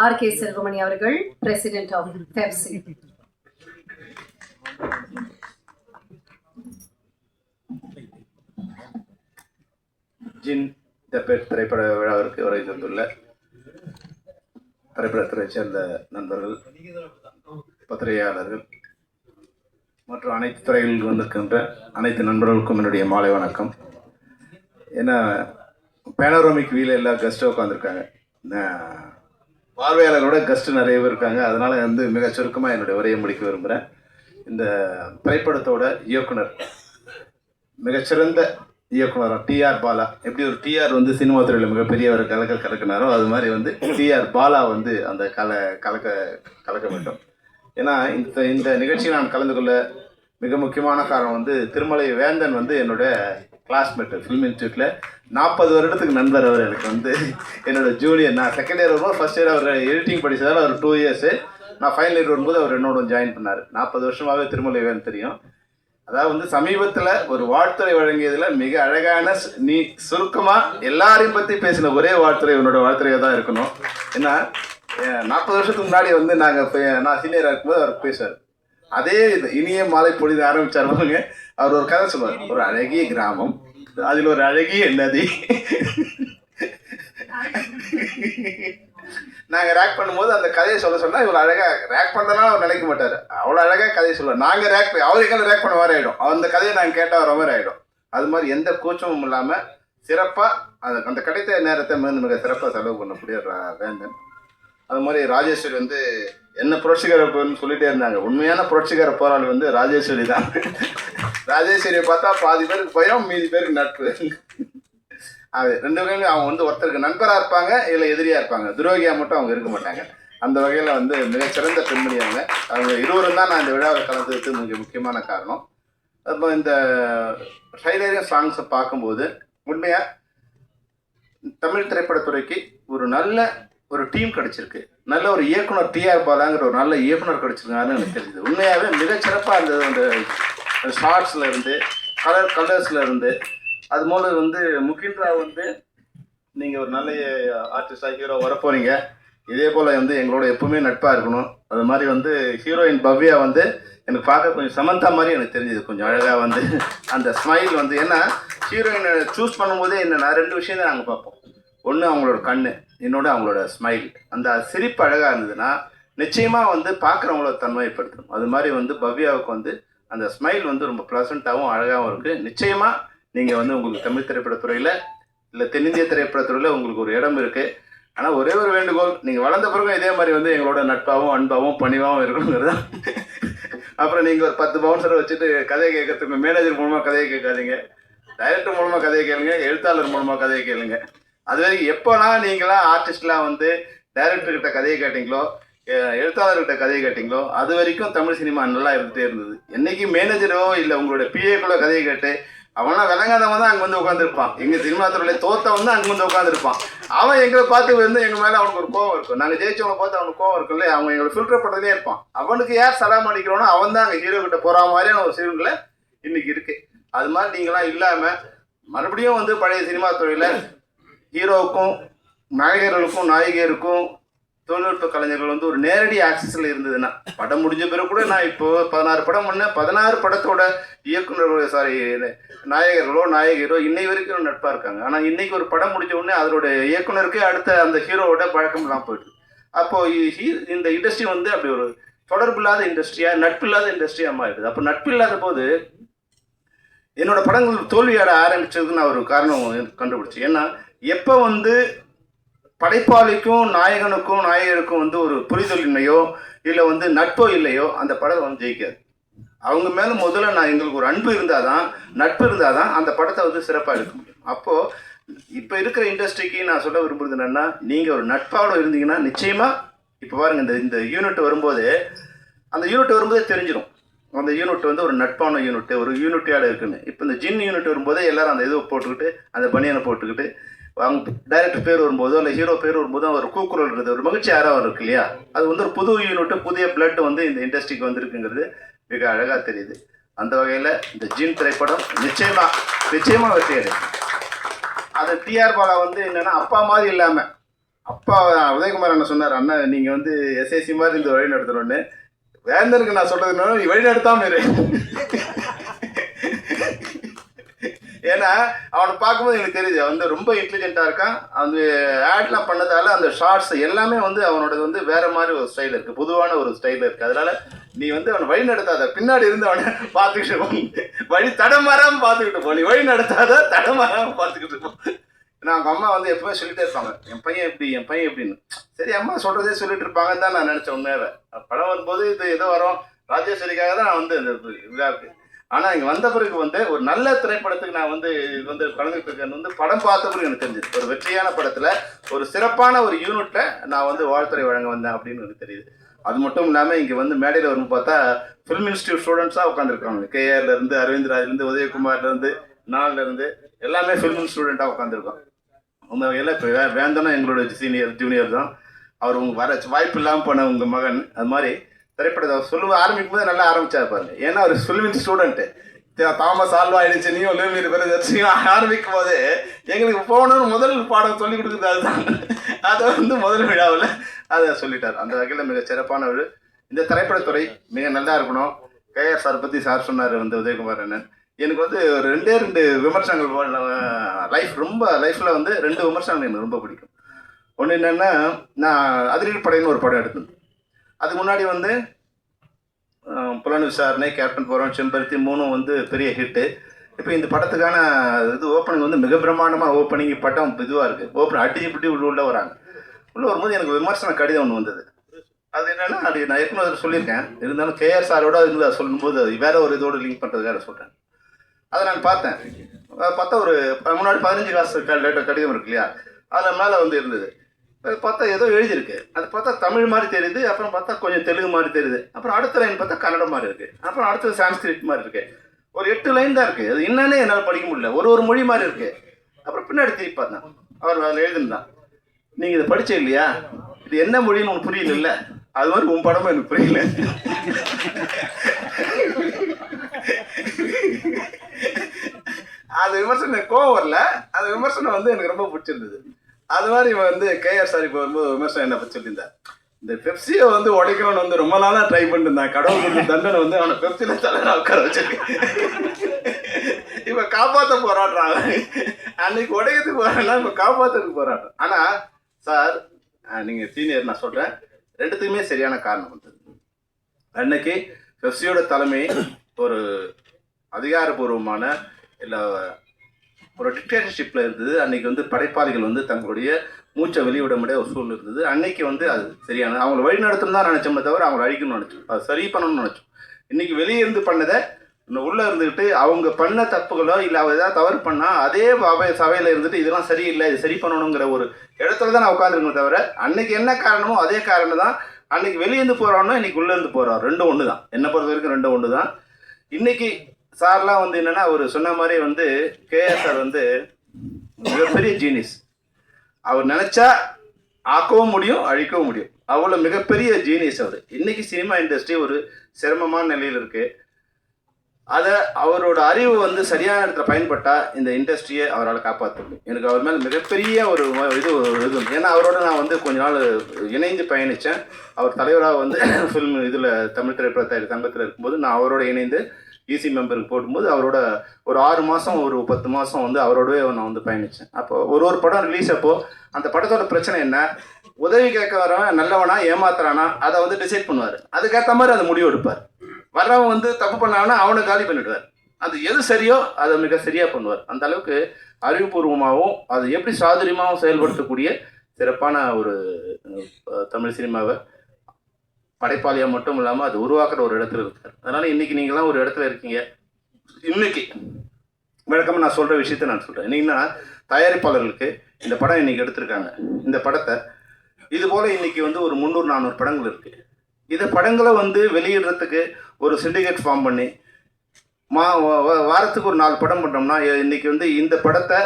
R K Selvamani அவர்கள் president of FEFSI ஜின் தப்பேட் திரைப்பட விழாவிற்கு வரை தந்துள்ள திரைப்படத்துறை சேர்ந்த நண்பர்கள் பத்திரிகையாளர்கள் மற்றும் அனைத்து துறைகளில் வந்திருக்கின்ற அனைத்து நண்பர்களுக்கும் என்னுடைய மாலை வணக்கம். ஏன்னா பேனோரமிக் வீல எல்லா கெஸ்ட்டும் உட்காந்துருக்காங்க பார்வையாளரோட கஷ்டம் நிறைய பேர் இருக்காங்க. அதனால வந்து மிக சுருக்கமாக என்னுடைய உரையை முடிக்க விரும்புகிறேன் இந்த திரைப்படத்தோட இயக்குனர் மிகச்சிறந்த இயக்குனர் டிஆர் பாலா. எப்படி ஒரு டிஆர் வந்து சினிமா துறையில் மிகப்பெரிய ஒரு கலக்க கலக்கினாரோ அது மாதிரி வந்து டிஆர் பாலா வந்து அந்த கல கலக்க கலக்க வேண்டும். ஏன்னா இந்த இந்த நிகழ்ச்சியில் நான் கலந்து கொள்ள மிக முக்கியமான காரணம் வந்து திருமலை வேந்தன் வந்து என்னோட கிளாஸ்மேட்டு ஃபிலிம் இன்ஸ்டியூட்டில் நாற்பது வருடத்துக்கு நண்பர் அவர் எனக்கு வந்து. என்னோட ஜூனியர் நான் செகண்ட் இயர் வரும்போது ஃபர்ஸ்ட் இயர் அவர் எடிட்டிங் படித்ததால் அவர் டூ இயர்ஸு நான் ஃபைனல் இயர் வரும்போது அவர் என்னோட ஜாயின் பண்ணார். நாற்பது வருஷமாகவே திருமலை வேந்தன் தெரியும். அதாவது வந்து சமீபத்தில் ஒரு வாழ்த்துறை வழங்கியதில் மிக அழகான நீ சுருக்கமாக எல்லாரையும் பற்றி பேசின ஒரே வாழ்த்துறை உன்னோட வாழ்த்துறையாக தான் இருக்கணும். ஏன்னா நாற்பது வருஷத்துக்கு முன்னாடி வந்து நாங்கள் நான் சீனியராக இருக்கும்போது அவர் பேசுவார். அதே இது இனிய மாலை பொழுது ஆரம்பிச்சாருவாங்க அவர் ஒரு கதை சொல்லுவார். ஒரு அழகிய கிராமம். அதில் ஒரு அழகிய நதி நாங்க ரேக் பண்ணும்போது அந்த கதையை சொல்ல சொன்னா இவ்வளவு அழகா ரேக் பண்ணலாம் அவர் நினைக்க மாட்டாரு. அவ்வளவு அழகா கதையை சொல்லுவார் நாங்க ரேக் அவர் எங்களை ரேக் பண்ண மாதிரி ஆயிடும். அந்த கதையை நாங்க கேட்டால் வர மாதிரி ஆயிடும். அது மாதிரி எந்த கூச்சமும் இல்லாம சிறப்பா அந்த அந்த கிடைத்த நேரத்தை மிக மிக சிறப்பா செலவு பண்ணக்கூடிய ரா- வேந்தன் அது மாதிரி ராஜேஸ்வரி வந்து என்ன புரட்சிகர பொருள்னு சொல்லிட்டே இருந்தாங்க. உண்மையான புரட்சிகர போராளி வந்து ராஜேஸ்வரி தான். ராஜேஸ்வரியை பார்த்தா பாதி பேருக்கு பயம் மீதி பேருக்கு நட்பு. அது ரெண்டு வகையிலும் அவங்க வந்து ஒருத்தருக்கு நண்பராக இருப்பாங்க இல்லை எதிரியாக இருப்பாங்க. துரோகியா மட்டும் அவங்க இருக்க மாட்டாங்க. அந்த வகையில் வந்து மிகச்சிறந்த பெண்மணி அவங்க. அவங்க இருவரும் தான் நான் இந்த விழாவில் கலந்துருக்கு மிக முக்கியமான காரணம். அப்போ இந்த ட்ரைலரையும் சாங்ஸை பார்க்கும்போது உண்மையாக தமிழ் திரைப்படத்துறைக்கு ஒரு நல்ல ஒரு டீம் கிடைச்சிருக்கு. நல்ல ஒரு இயக்குனர் டிஆர் பாலாங்கிற ஒரு நல்ல இயக்குனர் கிடைச்சிருக்காங்கன்னு எனக்கு தெரியுது உண்மையாகவே மிகச்சிறப்பாக இருந்தது அந்த ஷார்ட்ஸில் இருந்து கலர் கலர்ஸில் இருந்து. அது மூல வந்து முகின்ரா வந்து நீங்கள் ஒரு நல்ல ஆர்டிஸ்டாக ஹீரோ வரப்போறீங்க. இதே போல் வந்து எங்களோட எப்பவுமே நட்பாக இருக்கணும். அது மாதிரி வந்து ஹீரோயின் பவ்யா வந்து எனக்கு பார்க்க கொஞ்சம் சமந்தா மாதிரி எனக்கு தெரிஞ்சது. கொஞ்சம் அழகாக வந்து அந்த ஸ்மைல் வந்து. ஏன்னா ஹீரோயினை சூஸ் பண்ணும்போதே என்ன நான் ரெண்டு விஷயம் தான் நாங்கள் பார்ப்போம். ஒன்று அவங்களோட கண்ணு. இன்னொன்று அவங்களோட ஸ்மைல் அந்த சிரிப்பு அழகாக இருந்ததுன்னா நிச்சயமாக வந்து பார்க்குறவங்கள தன்மைப்படுத்தும் அது மாதிரி வந்து பவ்யாவுக்கு வந்து அந்த ஸ்மைல் வந்து ரொம்ப ப்ளசண்ட்டாகவும் அழகாகவும் இருக்குது நிச்சயமாக நீங்கள் வந்து உங்களுக்கு தமிழ் திரைப்படத்துறையில் இல்லை தென்னிந்திய திரைப்படத்துறையில் உங்களுக்கு ஒரு இடம் இருக்குது ஆனால் ஒரே ஒரு வேண்டுகோள் நீங்கள் வளர்ந்த பிறகு இதே மாதிரி வந்து எங்களோட நட்பாகவும் அன்பாகவும் பணிவாகவும் இருக்கணுங்கிறது தான். அப்புறம் நீங்கள் ஒரு பத்து பவுன்சரை வச்சுட்டு கதையை கேட்கறதுக்கு மேனேஜர் மூலமாக கதையை கேட்காதீங்க. டைரக்டர் மூலமாக கதையை கேளுங்க எழுத்தாளர் மூலமாக கதையை கேளுங்க. அது வரைக்கும் எப்போனா நீங்களாம் ஆர்டிஸ்ட்லாம் வந்து டைரக்டர்கிட்ட கதையை கேட்டீங்களோ எழுத்தாளர்கிட்ட கதையை கேட்டீங்களோ அது வரைக்கும் தமிழ் சினிமா நல்லா இருந்துகிட்டே இருந்தது. என்னைக்கு மேனேஜரோ இல்லை உங்களோட பிஏக்குள்ள கதையை கேட்டு அவன்லாம் விளங்காதவன் தான் அங்கே வந்து உட்காந்துருப்பான் எங்கள் சினிமா துறையில் தோத்தவன் தான் அங்கே வந்து உட்காந்துருப்பான் அவன் எங்களை பார்த்து வந்து எங்கள் மேலே அவனுக்கு ஒரு கோவம் இருக்கும். நாங்கள் ஜெயிச்சவனை பார்த்து அவனுக்கு கோவம் இருக்குல்ல அவன் எங்களை ஃபில்டர் பண்ணுறதே இருப்பான். அவனுக்கு யார் சலாம் அடிக்கிறோனோ அவன் தான் அங்கே ஹீரோ கிட்ட போகிற மாதிரியான ஒரு சீன்களை இன்னைக்கு இருக்குது அது மாதிரி நீங்களாம் இல்லாமல் மறுபடியும் வந்து பழைய சினிமா துறையில் ஹீரோவுக்கும் நாயகர்களுக்கும் நாயகியருக்கும் தொழில்நுட்ப கலைஞர்கள் வந்து ஒரு நேரடி ஆக்சஸில் இருந்ததுன்னா படம் முடிஞ்ச பிறகு கூட நான் இப்போ பதினாறு படம் பண்ணேன். பதினாறு படத்தோட இயக்குநர்கள் சாரி நாயகர்களோ நாயகியரோ இன்னை வரைக்கும் நட்பாக இருக்காங்க. ஆனால் இன்னைக்கு ஒரு படம் முடிஞ்ச உடனே அதோட இயக்குனருக்கு அடுத்த அந்த ஹீரோவோட பழக்கம் போயிடுது. அப்போது ஹீ- இந்த இண்டஸ்ட்ரி வந்து அப்படி ஒரு தொடர்பு இல்லாத இண்டஸ்ட்ரியா நட்பு இல்லாத மாறிடுது. அப்போ நட்பு இல்லாத போது என்னோட படங்கள் தோல்வியாட ஆரம்பிச்சதுக்கு நான் ஒரு காரணம் கண்டுபிடிச்சேன். ஏன்னா எப்போ வந்து படைப்பாளிக்கும் நாயகனுக்கும் நாயகருக்கும் வந்து ஒரு புரிதல் இல்லையோ இல்லை வந்து நட்போ இல்லையோ அந்த படம் வந்து ஜெயிக்காது. அவங்க மேலே முதல்ல நான் எங்களுக்கு ஒரு அன்பு இருந்தால் தான் நட்பு இருந்தால் தான் அந்த படத்தை வந்து சிறப்பாக எடுக்க முடியும். அப்போது இப்போ இருக்கிற இண்டஸ்ட்ரிக்கு நான் சொல்ல விரும்புறது என்னென்னா நீங்கள் ஒரு நட்பாவோட இருந்தீங்கன்னா நிச்சயமாக இப்போ பாருங்க இந்த இந்த யூனிட் வரும்போது அந்த யூனிட் வரும்போதே தெரிஞ்சிடும் அந்த யூனிட் வந்து ஒரு நட்பான யூனிட் ஒரு யூனிட்டியோட இருக்குன்னு. இப்போ இந்த ஜின் யூனிட் வரும்போதே எல்லாரும் அந்த இதை போட்டுக்கிட்டு அந்த பனியனை போட்டுக்கிட்டு அவங்க டைரக்டர் பேர் வரும்போதோ இல்லை ஹீரோ பேர் வரும்போதோ ஒரு கூக்குரல்ன்றது ஒரு மகிழ்ச்சி ஆறாக இருக்கு இல்லையா? அது வந்து ஒரு புது யூனிட்டு புதிய பிளட் வந்து இந்த இண்டஸ்ட்ரிக்கு வந்திருக்குங்கிறது மிக அழகாக தெரியுது. அந்த வகையில் இந்த ஜீன் திரைப்படம் நிச்சயமாக நிச்சயமாக வெற்றி அடையும். அது டிஆர் பாலா வந்து என்னென்னா அப்பா மாதிரி இல்லாமல் அப்பா உதயகுமார் அண்ணன் சொன்னார் அண்ணன் நீங்கள் வந்து எஸ்ஐசி மாதிரி இந்த வழி நடத்தணும்னு. வேந்தருக்கு நான் சொல்கிறதுனால நீ வழி நடத்தாமல் இரு. ஏன்னா அவனை பார்க்கும்போது எனக்கு தெரியுது வந்து ரொம்ப இன்டெலிஜென்ட்டாக இருக்கான். அந்த ஆட்லாம் பண்ணதால அந்த ஷார்ட்ஸ் எல்லாமே வந்து அவனோட வந்து வேற மாதிரி ஒரு ஸ்டைல் இருக்கு. பொதுவான ஒரு ஸ்டைல் இருக்கு. அதனால நீ வந்து அவனை வழி நடத்தாத. பின்னாடி இருந்து அவனை பார்த்துக்கிட்டு போ. வழி தடமாறாம பார்த்துக்கிட்டு போ. நீ வழி நடத்தாத தடமாறாம பார்த்துக்கிட்டு போ. ஏன்னா அவங்க அம்மா வந்து எப்பவுமே சொல்லிட்டே இருப்பாங்க. என் பையன் எப்படி என் பையன் எப்படின்னு. சரி அம்மா சொல்றதே சொல்லிட்டு இருப்பாங்கன்னு தான் நான் நினைச்சேன் உண்மையாவே. படம் வரும்போது இது ஏதோ வரும். ராஜேஸ்வரிக்காக தான் நான் வந்து இந்த விழாவுக்கு ஆனா இங்க வந்த பிறகு வந்து ஒரு நல்ல திரைப்படத்துக்கு நான் வந்து இது வந்து கலந்துட்டு இருக்கேன்னு வந்து படம் பார்த்த பிறகு எனக்கு தெரிஞ்சது. ஒரு வெற்றியான படத்துல ஒரு சிறப்பான ஒரு யூனிட்டை நான் வந்து வாழ்த்துறை வழங்க வந்தேன் அப்படின்னு எனக்கு தெரியுது. அது மட்டும் இல்லாமல் இங்கே வந்து மேடையில் வரும் பார்த்தா ஃபிலிம் இன்ஸ்டியூட் ஸ்டூடெண்ட்ஸாக உட்காந்துருக்காங்க கேஆர்ல இருந்து அரவிந்த் ராஜ்ல எல்லாமே ஃபிலிம் ஸ்டூடெண்ட்டாக உட்காந்துருக்கோம் உங்க எல்லாம் இப்போ வே வேந்தனும் எங்களோட சீனியர் ஜூனியர் தான். அவர் உங்க வர வாய்ப்பு இல்லாமல் போன உங்கள் மகன் அது மாதிரி திரைப்படத்தை சொல்லுவ ஆரம்பிக்கும் போது நல்லா ஆரம்பிச்சாரு பாருங்க. ஏன்னா அவர் ஃபிலிமின் ஸ்டூடெண்ட்டு தாமஸ் ஆல்வா ஆயிடுச்சுனியும் லூமியர் பிரதர்ஸையும் ஆரம்பிக்கும் போது எங்களுக்கு போகணும்னு முதல் பாடம் சொல்லி கொடுக்குறது அதுதான். அதை வந்து முதல் விழாவில் அதை சொல்லிட்டார். அந்த வகையில் மிக சிறப்பானவர் இந்த திரைப்படத்துறை மிக நல்லா இருக்கணும். கேஆர் சார் பற்றி சார் சொன்னார் வந்து உதயகுமார் அண்ணன். எனக்கு வந்து ஒரு ரெண்டே ரெண்டு விமர்சனங்கள் லைஃப் ரொம்ப லைஃப்பில் வந்து ரெண்டு விமர்சனங்கள் எனக்கு ரொம்ப பிடிக்கும். ஒன்று என்னென்னா நான் அதிரடி படைன்னு ஒரு படம் எடுத்தேன் அதுக்கு முன்னாடி வந்து புலன் விசாரணை கேப்டன் போகிறோம் செம்பருத்தி மூணும் வந்து பெரிய ஹிட்டு இப்போ இந்த படத்துக்கான இது ஓப்பனிங் வந்து மிக பிரம்மாண்டமாக ஓப்பனிங் பட்டம் இதுவாக இருக்குது ஓப்பன் அடிச்சு பிடி உள்ள வராங்க. உள்ளே வரும்போது எனக்கு விமர்சன கடிதம் ஒன்று வந்தது. அது என்னென்னா அது நான் ஏற்கனவே சொல்லியிருக்கேன். இருந்தாலும் கேஆர் சாரோட இருந்து அதை சொல்லும்போது அது வேற ஒரு இதோட லிங்க் பண்ணுறதுக்காக சொல்கிறேன் அதை நான் பார்த்தேன். பார்த்தா ஒரு ப- முன்னாடி பதினஞ்சு காசு லேட்டர் கடிதம் இருக்கு இல்லையா? அதில் மேலே வந்து இருந்தது. அது பார்த்தா ஏதோ எழுதியிருக்கு. அது பார்த்தா தமிழ் மாதிரி தெரியுது அப்புறம் பார்த்தா கொஞ்சம் தெலுங்கு மாதிரி தெரியுது. அப்புறம் அடுத்த லைன் பார்த்தா கன்னடம் மாதிரி இருக்கு. அப்புறம் அடுத்தது சான்ஸ்கிரிட் மாதிரி இருக்கு. ஒரு எட்டு லைன் தான் இருக்கு. அது என்னன்னே என்னால் படிக்க முடியல. ஒரு ஒரு மொழி மாதிரி இருக்கு. அப்புறம் பின்னாடி திருப்பி பார்த்தேன். அவர் அதில் எழுதிருந்தான் நீங்கள் இதை படிச்சே இல்லையா? இது என்ன மொழின்னு உனக்கு புரியல அது மாதிரி உன் படமும் எனக்கு புரியல. அது விமர்சனம் கோவம் வரல. அந்த விமர்சனம் வந்து எனக்கு ரொம்ப பிடிச்சிருந்தது. அது மாதிரி இவன் வந்து கேஆர் சார் இப்போ வரும்போது விமர்சனம் என்ன பற்றி சொல்லியிருந்தார். இந்த பெப்சியை வந்து உடைக்கணும்னு வந்து ரொம்ப நாளாக ட்ரை பண்ணிட்டு இருந்தான். கடவுள் கொடுத்த தண்டனை வந்து அவனை பெப்சியில் தலையில உட்கார வச்சிருக்கேன் இவன் காப்பாற்ற போராடுறான் அன்னைக்கு உடைக்கிறதுக்கு போறான்னா இப்போ காப்பாற்றுறதுக்கு போராடுறான் ஆனால் சார் நீங்கள் சீனியர் நான் சொல்கிறேன் ரெண்டுத்துக்குமே சரியான காரணம் வந்து. அன்னைக்கு பெப்சியோட தலைமை ஒரு அதிகாரபூர்வமான இல்லை ஒரு டிக்டேட்டர்ஷிப்பில் இருந்தது. அன்னைக்கு வந்து படைப்பாளிகள் வந்து தங்களுடைய மூச்சை வெளியிட முடியாத ஒரு சூழ்நிலை இருந்தது. அன்னைக்கு வந்து அது சரியான அவங்கள வழிநடத்தணும் தான் நினச்சோமே தவிர அவங்கள அழிக்கணும்னு நினச்சோம். அது சரி பண்ணணும்னு நினச்சோம். இன்னைக்கு வெளியே இருந்து பண்ணதை இன்னும் உள்ளே இருந்துக்கிட்டு அவங்க பண்ண தப்புகளோ இல்லை அவ ஏதாவது தவறு பண்ணால் அதே அவை சபையில் இருந்துட்டு இதெல்லாம் சரியில்லை இது சரி பண்ணணுங்கிற ஒரு இடத்துல தான் நான் உட்காந்துருக்கேன் தவிர அன்னைக்கு என்ன காரணமோ அதே காரணம் தான் அன்னைக்கு வெளியேருந்து போகிறோன்னா இன்னைக்கு உள்ளேருந்து போகிறான் ரெண்டும் ஒன்று தான் என்னை பொறுத்த வரைக்கும் ரெண்டும் ஒன்று தான் இன்னைக்கு சார்லாம் வந்து என்னன்னா அவர் சொன்ன மாதிரி வந்து கேஎஸ்ஆர் சார் வந்து மிகப்பெரிய ஜீனிஸ் அவர் நினைச்சா ஆக்கவும் முடியும் அழிக்கவும் முடியும். அவ்வளோ மிகப்பெரிய ஜீனியஸ் அவர். இன்னைக்கு சினிமா இண்டஸ்ட்ரி ஒரு சிரமமான நிலையில் இருக்கு. அதை அவரோட அறிவு வந்து சரியான இடத்துல பயன்பட்டால் இந்த இண்டஸ்ட்ரியை அவரால் காப்பாற்ற முடியும். எனக்கு அவர் மேலே மிகப்பெரிய ஒரு இது ஒரு இது ஏன்னா அவரோட நான் வந்து கொஞ்ச நாள் இணைந்து பயணித்தேன் அவர் தலைவராக வந்து ஃபில்ம் இதில் தமிழ் திரைப்பட தயாரி சங்கத்தில் இருக்கும்போது நான் அவரோட இணைந்து ஈசி மெம்பருக்கு போடும்போது அவரோட ஒரு ஆறு மாதம் ஒரு பத்து மாதம் வந்து அவரோடவே நான் வந்து பயணித்தேன் அப்போ ஒரு ஒரு படம் ரிலீஸ் அப்போ அந்த படத்தோட பிரச்சனை என்ன? உதவி கேட்க வரவன் நல்லவனா ஏமாத்துறானா அதை வந்து டிசைட் பண்ணுவார். அதுக்கேற்ற மாதிரி அதை முடிவு எடுப்பார். வர்றவன் வந்து தப்பு பண்ணாங்கன்னா அவனை காலி பண்ணிடுவார். அது எது சரியோ அதை மிக சரியாக பண்ணுவார். அந்த அளவுக்கு அறிவுபூர்வமாகவும் அது எப்படி சாதுரியமாகவும் செயல்படுத்தக்கூடிய சிறப்பான ஒரு தமிழ் சினிமாவை படைப்பாளியாக மட்டும் இல்லாமல் அது உருவாக்குற ஒரு இடத்துல இருக்கார் அதனால இன்னைக்கு நீங்களாம் ஒரு இடத்துல இருக்கீங்க. இன்னைக்கு வழக்கமாக நான் சொல்கிற விஷயத்த நான் சொல்கிறேன் என்னன்னா தயாரிப்பாளர்களுக்கு இந்த படம் இன்னைக்கு எடுத்திருக்காங்க. இந்த படத்தை இது போல் இன்னைக்கு வந்து ஒரு முந்நூறு நானூறு படங்கள் இருக்குது இந்த படங்களை வந்து வெளியிடுறதுக்கு ஒரு சிண்டிகேட் ஃபார்ம் பண்ணி மா வா- வாரத்துக்கு ஒரு நாலு படம் பண்ணோம்னா இன்றைக்கி இன்னைக்கு வந்து இந்த படத்தை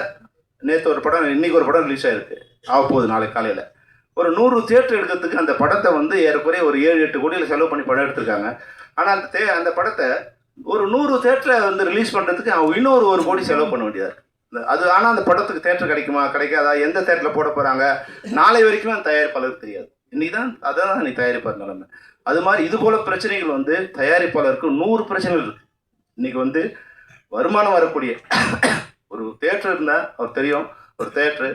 நேற்று ஒரு படம் இன்னைக்கு ஒரு படம் ரிலீஸ் ஆயிருக்கு. ஆக போகுது நாளைக்கு காலையில். ஒரு நூறு தியேட்டர் எடுக்கிறதுக்கு அந்த படத்தை வந்து ஏறக்குறைய ஒரு ஏழு எட்டு கோடியில் செலவு பண்ணி படம் எடுத்திருக்காங்க. ஆனால் அந்த தே அந்த படத்தை ஒரு நூறு தேட்டரை வந்து ரிலீஸ் பண்ணுறதுக்கு அவங்க இன்னொரு ஒரு கோடி செலவு பண்ண வேண்டியதாக இருக்குது அது ஆனால் அந்த படத்துக்கு தேட்டர் கிடைக்குமா கிடைக்காதா எந்த தேட்டரில் போட போகிறாங்க நாளை வரைக்கும் அந்த தயாரிப்பாளருக்கு தெரியாது. இன்னைக்கு தான் அதான் நீ தயாரிப்பார் நிலைமை. அது மாதிரி இது போல பிரச்சனைகள் வந்து தயாரிப்பாளருக்கு நூறு பிரச்சனைகள் இருக்கு. இன்னைக்கு வந்து வருமானம் வரக்கூடிய ஒரு தேட்டர் இருந்தால் அவர் தெரியும் ஒரு தேட்ரு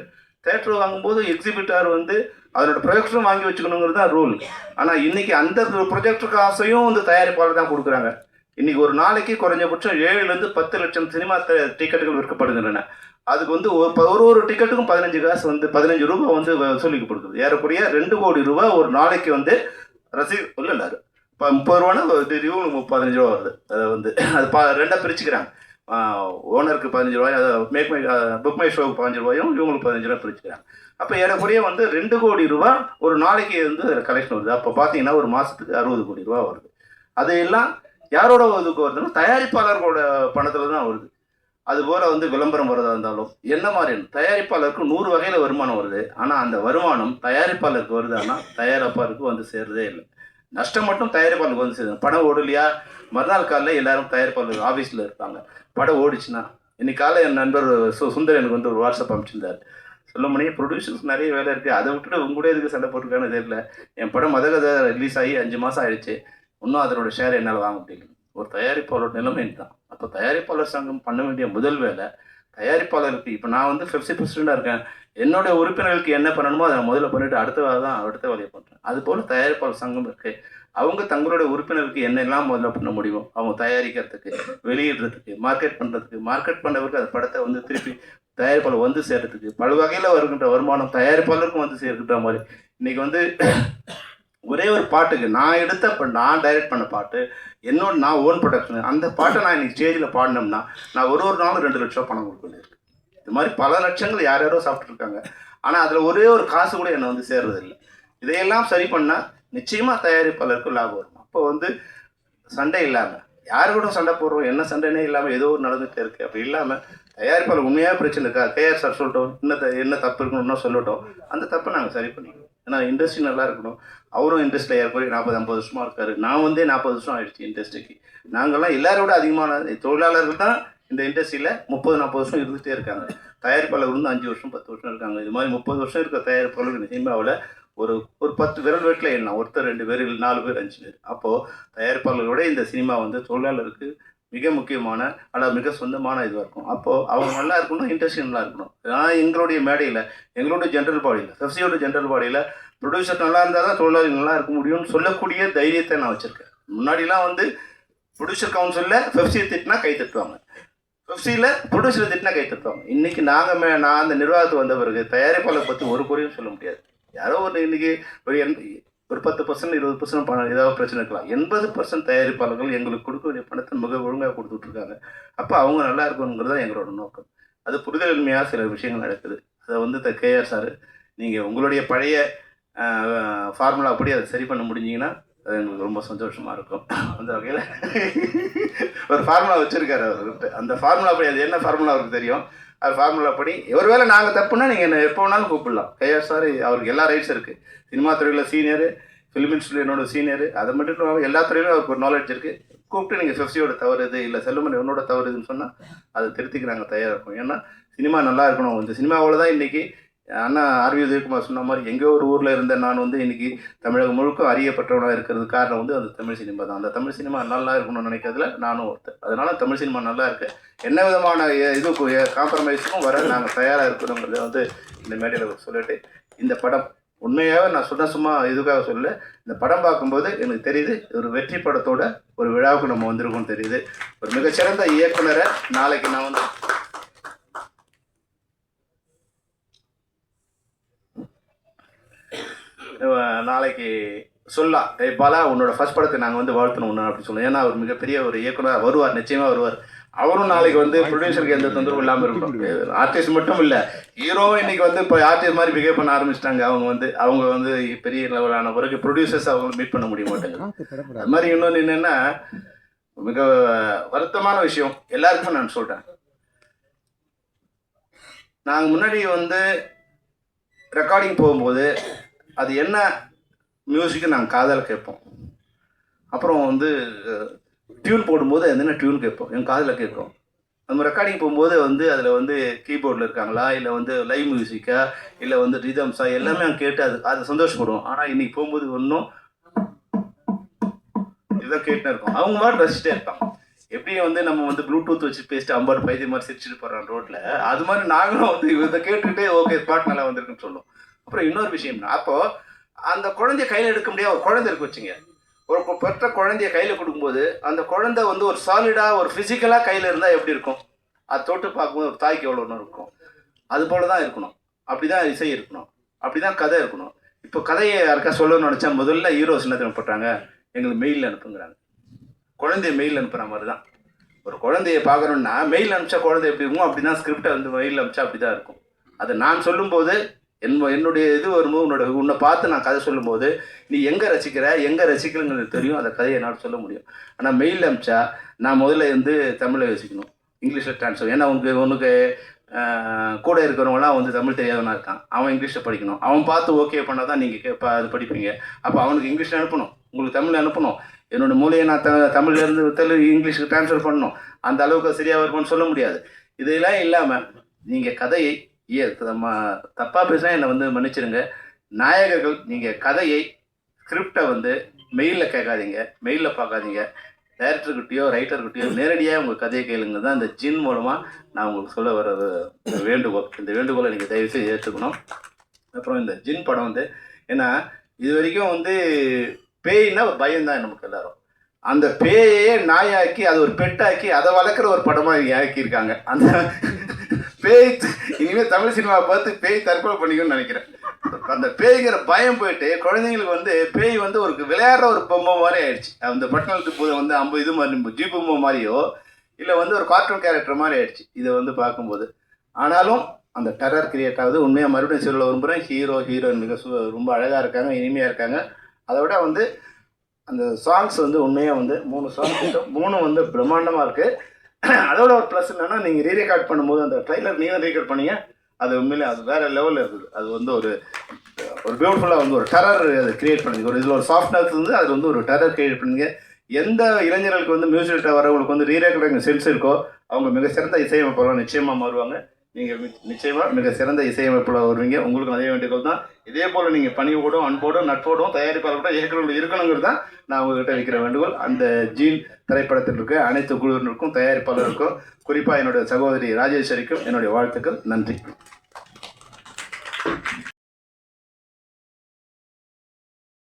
தேட்டர் வாங்கும்போது எக்ஸிபிட்டார் வந்து அதனோட ப்ரொஜெக்டரும் வாங்கி வச்சுக்கணுங்கிறது தான் ரூல் ஆனால் இன்னைக்கு அந்த ப்ரொஜெக்டர் காசையும் வந்து தயாரிப்பாளர் தான் கொடுக்குறாங்க. இன்னைக்கு ஒரு நாளைக்கு குறைஞ்சபட்சம் ஏழுலேருந்து பத்து லட்சம் சினிமா த- டிக்கெட்டுகள் விற்கப்படுகின்றன. அதுக்கு வந்து ஒரு ப- ஒரு ஒரு டிக்கெட்டுக்கும் பதினஞ்சு காசு வந்து பதினஞ்சு ரூபாய் வந்து வசூலிக்கப்படுது ஏறக்குறைய ரெண்டு கோடி ரூபாய் ஒரு நாளைக்கு வந்து ரசி இல்லை இப்போ முப்பது ரூபானா இவங்களுக்கு பதினஞ்சு ரூபா வருது. அதை வந்து அது பா ரெண்டாக பிரிச்சுக்கிறாங்க. ஓனருக்கு பதினஞ்சு ரூபாய் அதாவது மேக் மை புக் மை ஷோவுக்கு பதினஞ்சு ரூபாயும் இவங்களுக்கு பதினஞ்சு ரூபாய் பிரிச்சுக்கிறாங்க. அப்போ ஏறக்குறைய வந்து ரெண்டு கோடி ரூபா ஒரு நாளைக்கு வந்து கலெக்ஷன் வருது அப்போ பார்த்தீங்கன்னா ஒரு மாதத்துக்கு அறுபது கோடி ரூபா வருது. அதையெல்லாம் எல்லாம் யாரோட இதுக்கு வருதுன்னா தயாரிப்பாளர்களோட பணத்தில் தான் வருது. அதுபோல் வந்து விளம்பரம் வரதா இருந்தாலும் என்ன மாதிரி தயாரிப்பாளருக்கு நூறு வகையில் வருமானம் வருது. ஆனால் அந்த வருமானம் தயாரிப்பாளருக்கு வருது ஆனால் தயாரிப்பாளருக்கு வந்து சேர்றதே இல்லை. நஷ்டம் மட்டும் தயாரிப்பாளருக்கு வந்து சேருது. பணம் ஓடலையா? மறுநாள் காலையில் எல்லாரும் தயாரிப்பாளர் ஆஃபீஸில் இருப்பாங்க. படம் ஓடிச்சுன்னா இன்னைக்கு காலை என் நண்பர் சு சுந்தர் எனக்கு வந்து ஒரு வாட்ஸ்அப் அனுப்பிச்சிருந்தார். சொல்ல முடியும் ப்ரொடியூசர்ஸ் நிறைய வேலை இருக்குது அதை விட்டுட்டு உங்க கூட எதுக்கு சண்டை போட்டிருக்கான்னு தெரியல. என் படம் மதகதை ரிலீஸ் ஆகி அஞ்சு மாதம் ஆயிடுச்சு. இன்னும் அதனோட ஷேர் என்னால் வாங்க முடியல. ஒரு தயாரிப்பாளர் நிலைமை தான் அப்போ தயாரிப்பாளர் சங்கம் பண்ண வேண்டிய முதல் வேலை தயாரிப்பாளருக்கு இப்போ நான் வந்து ஃபிஃப்டி பர்சன்டாக இருக்கேன். என்னுடைய உறுப்பினர்களுக்கு என்ன பண்ணணுமோ அதை முதல்ல பண்ணிட்டு அடுத்த வேலை தான் அடுத்த வேலையை பண்ணுறேன் அதுபோல் தயாரிப்பாளர் சங்கம் இருக்குது அவங்க தங்களுடைய உறுப்பினருக்கு என்னெல்லாம் முதல்ல பண்ண முடியுமோ அவங்க தயாரிக்கிறதுக்கு வெளியிடுறதுக்கு மார்க்கெட் பண்ணுறதுக்கு மார்க்கெட் பண்ணவருக்கு அந்த படத்தை வந்து திருப்பி தயாரிப்பாளர் வந்து சேர்றதுக்கு பல வகையில் வருகின்ற வருமானம் தயாரிப்பாளருக்கும் வந்து சேர்க்கின்ற மாதிரி. இன்றைக்கி வந்து ஒரே ஒரு பாட்டுக்கு நான் எடுத்த இப்போ நான் டைரக்ட் பண்ண பாட்டு என்னோட நான் ஓன் ப்ரொடக்ஷன் அந்த பாட்டை நான் இன்னைக்கு ஸ்டேஜில் பாடினோம்னா நான் ஒரு ஒரு நாளும் ரெண்டு லட்சம் பணம் கொடுக்க வேண்டியிருக்கு. இது மாதிரி பல லட்சங்கள் யார் யாரோ சாப்பிட்ருக்காங்க ஆனால் அதில் ஒரே ஒரு காசு கூட என்னை வந்து சேர்றது இல்லை இதையெல்லாம் சரி பண்ணால் நிச்சயமாக தயாரிப்பாளருக்கு லாபம் வரும். அப்போ வந்து சண்டை இல்லாமல் யார் கூட சண்டை போடுறோம் என்ன சண்டைனே இல்லாமல் ஏதோ ஒரு நடந்துகிட்டே இருக்குது அப்படி இல்லாமல் தயாரிப்பாளர் உண்மையாக பிரச்சனை இருக்கா? கேஆர் சார் சொல்லட்டும். என்ன த- என்ன தப்பு இருக்கணும்னா சொல்லட்டும். அந்த தப்பை நாங்கள் சரி பண்ணிக்கணும் ஏன்னா இண்டஸ்ட்ரி நல்லா இருக்கணும். அவரும் இண்டஸ்ட்ரியில் ஏற்படி நாற்பது ஐம்பது வருஷமா இருக்காரு. நான் வந்தே நாற்பது வருஷம் ஆயிடுச்சு இண்டஸ்ட்ரிக்கு நாங்கள்லாம் எல்லாரோட அதிகமான தொழிலாளர்கள் தான் இந்த இண்டஸ்ட்ரியில் முப்பது நாற்பது வருஷம் இருந்துகிட்டே இருக்காங்க. தயாரிப்பாளர் வந்து அஞ்சு வருஷம் பத்து வருஷம் இருக்காங்க. இது மாதிரி முப்பது வருஷம் இருக்க தயாரிப்பாளர்கள் சினிமாவில் ஒரு ஒரு பத்து விரல் வீட்டில் எண்ணலாம் ஒருத்தர் ரெண்டு பேர் நாலு பேர் அஞ்சு பேர். அப்போது தயாரிப்பாளர்களோட இந்த சினிமா வந்து தொழிலாளருக்கு மிக முக்கியமான ஆனால் மிக சொந்தமான இதுவாக இருக்கும். அப்போது அவங்க நல்லா இருக்கணும் இன்ட்ரெஸ்டிங் நல்லா இருக்கணும். ஆனால் எங்களுடைய மேடையில் எங்களுடைய ஜென்ரல் பாடியில் எஃப்சியோட ஜென்ரல் பாடியில் ப்ரொடியூசர் நல்லா இருந்தால் தான் தொழிலாளி நல்லா இருக்க முடியும்னு சொல்லக்கூடிய தைரியத்தை நான் வச்சுருக்கேன். முன்னாடிலாம் வந்து ப்ரொடியூசர் கவுன்சிலில் பெப்சியை திட்டினா கை தட்டுவாங்க. ஃபெஃப்சியில் ப்ரொடியூசரை திட்டினா கை தட்டுவாங்க. இன்றைக்கி நாங்கள் மே நான் அந்த நிர்வாகத்துக்கு வந்த பிறகு தயாரிப்பாளர் பற்றி ஒரு குறையும் சொல்ல முடியாது. யாரோ ஒரு இன்றைக்கி ஒரு ஒரு பத்து பர்சன்ட் இருபது பர்சன்ட் பணம் ஏதாவது பிரச்சனை இருக்கலாம். எண்பது பர்சன்ட் தயாரிப்பாளர்கள் எங்களுக்கு கொடுக்க வேண்டிய பணத்தை மிக ஒழுங்காக கொடுத்துட்ருக்காங்க அப்போ அவங்க நல்லா இருக்கணுங்கிறது தான் எங்களோட நோக்கம். அது புரிதலின்மையாக சில விஷயங்கள் நடக்குது. அதை வந்து த கேஆர் சார் நீங்கள் உங்களுடைய பழைய ஃபார்முலா அப்படி அதை சரி பண்ண முடிஞ்சிங்கன்னா அது எங்களுக்கு ரொம்ப சந்தோஷமாக இருக்கும். அந்த வகையில் ஒரு ஃபார்முலா வச்சுருக்காரு அவர்கிட்ட. அந்த ஃபார்முலா அப்படி அது என்ன ஃபார்முலா அவருக்கு தெரியும்? ஃபார்முலா படி. ஒருவேளை நாங்கள் தப்புனா நீங்கள் என்ன எப்போ வேணாலும் கூப்பிடலாம். கையா சார் அவருக்கு எல்லா ரைட்ஸ் இருக்குது சினிமா துறையில் சீனியரு ஃபிலிம் இன்ஸ்டியூட் என்னோட சீனியர் அதை மட்டும் இல்லாமல் எல்லா துறையிலும் அவருக்கு ஒரு நாலேஜ் இருக்குது கூப்பிட்டு நீங்கள் ஃபிஃப்டியோட தவறு இது இல்லை செல்லுமன் என்னோட தவறு இதுன்னு சொன்னால் அதை திருத்திக்கு நாங்கள் தயாராக இருக்கோம் ஏன்னா சினிமா நல்லா இருக்கணும். இந்த சினிமாவில் தான் இன்றைக்கி அண்ணா ஆர்வி உதயகுமார் சொன்ன மாதிரி எங்கே ஒரு ஊரில் இருந்த நான் வந்து இன்றைக்கி தமிழகம் முழுக்க அறியப்பட்டவனாக இருக்கிறது காரணம் வந்து அந்த தமிழ் சினிமா தான். அந்த தமிழ் சினிமா நல்லா இருக்கணும்னு நினைக்கிறதுல நானும் ஒருத்தர் அதனால் தமிழ் சினிமா நல்லா இருக்கு. என்ன விதமான எ- காம்ப்ரமைஸுக்கும் வர நாங்கள் தயாராக இருக்கணுங்கிறத வந்து இந்த மேடையில் சொல்லிட்டு இந்த படம் உண்மையாகவே நான் சொன்ன சும்மா இதுக்காக சொல்ல இந்த படம் பார்க்கும்போது எனக்கு தெரியுது ஒரு வெற்றி படத்தோட ஒரு விழாவுக்கு நம்ம வந்திருக்கோம்னு தெரியுது. ஒரு மிகச்சிறந்த இயக்குனரை நாளைக்கு நான் வந்து நாளைக்கு ஏய் பாலா உன்னோட ஃபர்ஸ்ட் படத்தை நாங்கள் வந்து வாழ்த்தணும் ஒன்று அப்படின்னு சொல்லுவோம் ஏன்னா அவர் மிகப்பெரிய ஒரு இயக்குனர் வருவார் நிச்சயமாக வருவார். அவரும் நாளைக்கு வந்து ப்ரொடியூசருக்கு எந்த தொந்தரவும் இல்லாமல் இருக்கும் ஆர்டிஸ்ட் மட்டும் இல்லை. ஹீரோ இன்னைக்கு வந்து இப்போ ஆர்டிஸ்ட் மாதிரி பிஹேவ் பண்ண ஆரம்பிச்சிட்டாங்க. அவங்க வந்து அவங்க வந்து பெரிய லெவலான பிறகு ப்ரொடியூசர்ஸ் அவங்க மீட் பண்ண முடிய மாட்டாங்க அது மாதிரி இன்னொன்று என்னென்னா மிக வருத்தமான விஷயம். எல்லாருக்கும் நான் சொல்கிறேன் நாங்கள் முன்னாடி வந்து ரெக்கார்டிங் போகும்போது அது என்ன மியூசிக்கு நாங்கள் காதில் கேட்போம். அப்புறம் வந்து டியூன் போடும்போது அது என்ன டியூன் கேட்போம். என் காதில் கேட்கும். நம்ம ரெக்கார்டிங் போகும்போது வந்து அதில் வந்து கீபோர்டில் இருக்காங்களா? இல்லை வந்து லைவ் மியூசிக்கா இல்லை வந்து ரிதம்ஸா எல்லாமே அவங்க கேட்டு அது அது சந்தோஷப்படுவோம். ஆனால் இன்னைக்கு போகும்போது ஒன்றும் இதான் கேட்டுன்னு இருக்கும். அவங்க மாதிரி ரசிச்சிட்டே இருப்பான் எப்படி வந்து நம்ம வந்து ப்ளூடூத் வச்சு பேசிட்டு அம்பாடு பைத்திய மாதிரி சிரிச்சுட்டு போகிறோம் ரோட்டில் அது மாதிரி நாங்களும் வந்து இதை கேட்டுக்கிட்டே ஓகே பாட்டு நல்லா வந்திருக்குன்னு சொல்லுவோம். அப்புறம் இன்னொரு விஷயம்னா அப்போது அந்த குழந்தைய கையில் எடுக்க முடியாது ஒரு குழந்தை இருக்கு வச்சுங்க. ஒரு பெற்ற குழந்தைய கையில் கொடுக்கும்போது அந்த குழந்தை வந்து ஒரு சாலிடாக ஒரு ஃபிசிக்கலாக கையில் இருந்தால் எப்படி இருக்கும்? அது தொட்டு பார்க்கும்போது ஒரு தாய்க்கு எவ்வளோ ஒன்று இருக்கும்? அது போல தான் இருக்கணும். அப்படி தான் இசை இருக்கணும். அப்படி தான் கதை இருக்கணும். இப்போ கதையை யாருக்கா சொல்லணும்னு நினச்சா முதல்ல ஹீரோஸ் என்ன தெரியுமா எங்களுக்கு மெயிலில் அனுப்புங்கிறாங்க. குழந்தைய மெயில் அனுப்புகிற மாதிரி தான் ஒரு குழந்தைய பார்க்கணுன்னா மெயில் அனுப்பிச்சா குழந்தை எப்படி இருக்கும் அப்படி தான் ஸ்கிரிப்டை வந்து மெயில் அனுப்பிச்சா அப்படி தான் இருக்கும். அதை நான் சொல்லும்போது என் என்னுடைய இது வரும்போது உன்னோட உன்னை பார்த்து நான் கதை சொல்லும்போது நீ எங்கே ரசிக்கிற எங்கே ரசிக்கலங்கிறது தெரியும். அந்த கதையை என்னால் சொல்ல முடியும். ஆனால் மெயில் அனுப்பிச்சா நான் முதல்ல வந்து தமிழை யோசிக்கணும். இங்கிலீஷில் ட்ரான்ஸ்ஃபர் ஏன்னா உனக்கு உனக்கு கூட இருக்கிறவங்களாம் வந்து தமிழ் தெரியாதவனா இருக்கான். அவன் இங்கிலீஷில் படிக்கணும். அவன் பார்த்து ஓகே பண்ணால் தான் நீங்கள் அது படிப்பீங்க. அப்போ அவனுக்கு இங்கிலீஷில் அனுப்பணும். உங்களுக்கு தமிழ் அனுப்பணும். என்னோடய மூலையை நான் த தமிழ்லேருந்து தெலுங்கு இங்கிலீஷுக்கு ட்ரான்ஸ்ஃபர் பண்ணணும். அந்த அளவுக்கு சரியாக இருக்கும்னு சொல்ல முடியாது. இதெல்லாம் இல்லாமல் நீங்கள் கதையை தப்பாக பேசினா என்னை வந்து மன்னிச்சிடுங்க நாயகர்கள் நீங்கள் கதையை ஸ்கிரிப்டை வந்து மெயிலில் கேட்காதீங்க. மெயிலில் பார்க்காதீங்க. டைரக்டர்கிட்டயோ ரைட்டர்கிட்டயோ நேரடியாக உங்கள் கதையை கேளுங்க. தான் இந்த ஜின் மூலமாக நான் உங்களுக்கு சொல்ல வர வேண்டுகோள். இந்த வேண்டுகோளை நீங்கள் தயவுசெய்து ஏற்றுக்கணும். அப்புறம் இந்த ஜின் படம் வந்து ஏன்னா இது வரைக்கும் வந்து பேய்னா பயம்தான் நமக்கு எல்லாரும். அந்த பேயையே நாயாக்கி அது ஒரு பெட்டாக்கி அதை வளர்க்குற ஒரு படமாக இங்கே ஆக்கியிருக்காங்க. அந்த பேய் இனிமேல் தமிழ் சினிமா பார்த்து பேய் தற்கொலை பண்ணிக்கணும்னு நினைக்கிறேன். அந்த பேய்கிற பயம் போயிட்டு குழந்தைங்களுக்கு வந்து பேய் வந்து ஒரு விளையாடுற ஒரு பொம்மை மாதிரி ஆயிடுச்சு. அந்த பட்டணத்து பூதை வந்து ஐம்பது இது மாதிரி ஜீ பொம்மை மாதிரியோ இல்லை வந்து ஒரு கார்ட்டூன் கேரக்டர் மாதிரி ஆயிடுச்சு. இதை வந்து பார்க்கும்போது. ஆனாலும் அந்த டெரர் கிரியேட் ஆகுது. உண்மையாக மறுபடியும் சொல்ல விரும்புகிறேன் ஹீரோ ஹீரோயின் மிக ரொம்ப அழகாக இருக்காங்க இனிமையாக இருக்காங்க. அதை விட வந்து அந்த சாங்ஸ் வந்து உண்மையாக வந்து மூணு சாங்ஸ் மூணும் வந்து பிரம்மாண்டமாக இருக்குது அதோட ஒரு ப்ளஸ் என்னன்னா நீங்கள் ரீரெக்கார்ட் பண்ணும்போது அந்த ட்ரைலர் நீங்கள் ரீரெக்கார்ட் பண்ணீங்க. அது உண்மையிலே அது வேறு லெவலில் இருக்குது அது வந்து ஒரு ஒரு பியூட்டிஃபுல்லாக வந்து ஒரு டெரர் அதை கிரியேட் பண்ணுங்க ஒரு இதில் ஒரு சாஃப்ட்னஸ் வந்து அது வந்து ஒரு டெரர் கிரியேட் பண்ணுங்க எந்த இளைஞர்களுக்கு வந்து மியூசிக் வரவங்களுக்கு வந்து ரீரெக்கார்டிங் சென்ஸ் இருக்கோ அவங்க மிக சிறந்த இசையமைப்பாளர் நிச்சயமாக மாறுவாங்க. நீங்கள் நிச்சயமாக மிக சிறந்த இசையமைப்பில் வருவீங்க. உங்களுக்கு அதே வேண்டுகோள் தான். இதே போல் நீங்கள் பணிவோடும் அன்போடும் நட்போடும் தயாரிப்பாளர்களோட இயக்குநர்கள் இருக்கணுங்கிறது தான் நான் உங்ககிட்ட வைக்கிற வேண்டுகோள். அந்த ஜீன் திரைப்படத்தில் இருக்க அனைத்து குழுவினருக்கும் தயாரிப்பாளருக்கும் குறிப்பாக என்னுடைய சகோதரி ராஜேஸ்வரிக்கும் என்னுடைய வாழ்த்துக்கள். நன்றி.